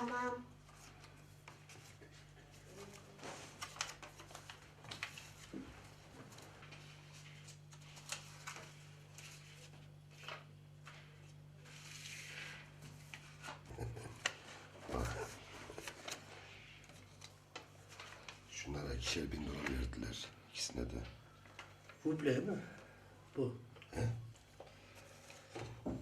Tamam. Şunlara ikişer bin dolar verdiler. İkisine de. Ruble mi? Bu. Yüzde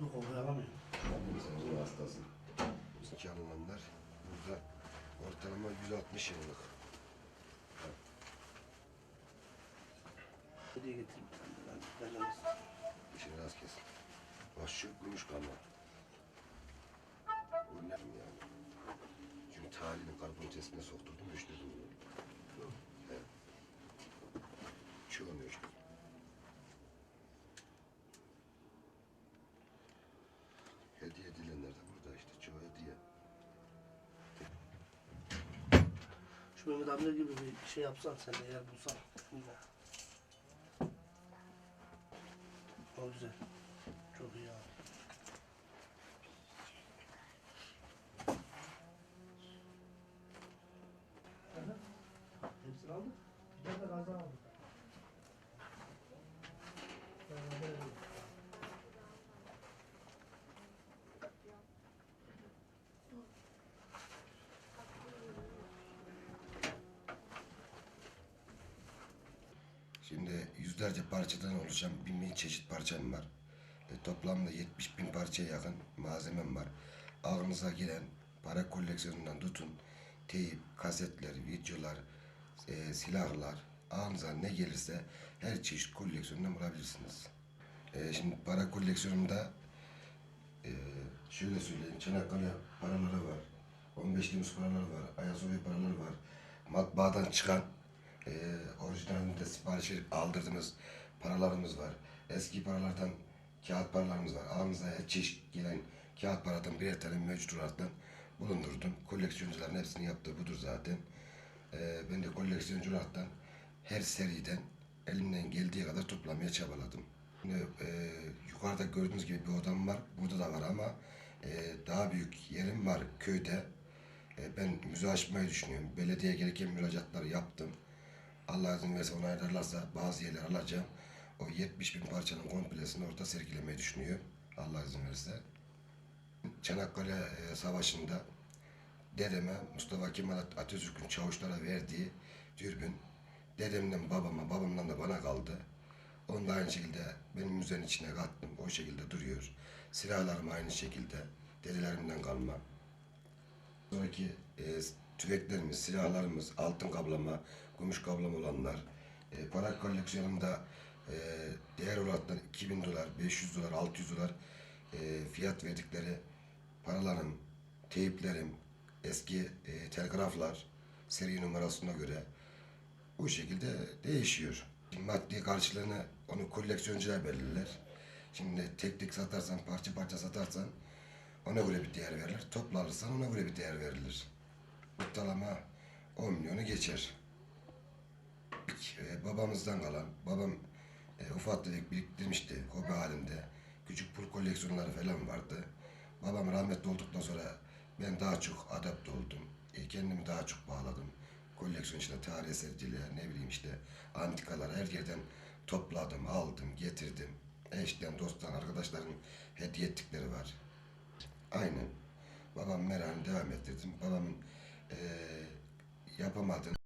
Yok kokuyu alamıyorum. Sen hastasın. İki alınanlar burada ortalama 160 yıllık. Hediye getireyim. Ben, ben, İşini rast kes. Bak şu gümüş kanlı. Bu ne yani? Çünkü talihini karbon testine sokturdum, ölçtürdüm bunu. Evet. Çoğunu ölçtüm. Hediye edilenler de burada işte, çoğu hediye. Şu Mehmet amca gibi bir şey yapsan sen de eğer bulsan. O güzel. Çok iyi abi. Hepsini aldın? Bir de gaza aldık. Şimdi yüzlerce parçadan oluşan bin bin çeşit parçam var. E, toplamda 70 bin parçaya yakın malzemem var. Ağınıza giren para koleksiyonundan tutun, teyip, kasetler, videolar, e, silahlar, ağınıza ne gelirse her çeşit koleksiyonundan bulabilirsiniz. E, şimdi para koleksiyonumda e, şöyle söyleyeyim, Çanakkale paraları var, 15 Temmuz paraları var, Ayasofya paraları var, matbaadan çıkan e, orijinalinde sipariş verip aldırdığımız paralarımız var. Eski paralardan kağıt paralarımız var. Ağımıza her çeşit gelen kağıt paradan birer tane mevcut bulundurdum. Koleksiyoncuların hepsini yaptığı budur zaten. E, ben de koleksiyoncu olaraktan her seriden elimden geldiği kadar toplamaya çabaladım. Şimdi, e, yukarıda gördüğünüz gibi bir odam var. Burada da var ama e, daha büyük yerim var köyde. E, ben müze açmayı düşünüyorum. Belediye gereken müracaatları yaptım. Allah izin verirse onaylarlarsa bazı yerler alacağım. O 70 bin parçanın komplesini orada sergilemeyi düşünüyor. Allah izin verirse. Çanakkale e, Savaşı'nda dedeme Mustafa Kemal At- Atatürk'ün çavuşlara verdiği dürbün dedemden babama, babamdan da bana kaldı. Onu da aynı şekilde benim müzenin içine kattım. O şekilde duruyor. Silahlarım aynı şekilde. Dedelerimden kalma. Sonraki e, tüfeklerimiz, silahlarımız, altın kaplama, gümüş kaplama olanlar, e, para koleksiyonumda e, değer olarak 2000 dolar, 500 dolar, 600 dolar e, fiyat verdikleri paralarım, teyiplerim, eski e, telgraflar, seri numarasına göre bu şekilde değişiyor. Maddi karşılığını onu koleksiyoncular belirler. Şimdi tek tek satarsan, parça parça satarsan ona göre bir değer verilir. Toplu alırsan ona göre bir değer verilir. Ortalama 10 milyonu geçer. E, babamızdan kalan, babam e, ufak tefek biriktirmişti hobi halinde. Küçük pul koleksiyonları falan vardı. Babam rahmetli olduktan sonra ben daha çok adapte oldum. E, kendimi daha çok bağladım. Koleksiyon içinde tarih eserciliğe, ne bileyim işte antikalar her yerden topladım, aldım, getirdim. Eşten, dosttan, arkadaşların hediye ettikleri var. Aynen. Babam merakını devam ettirdim. Babamın eee yapamadığını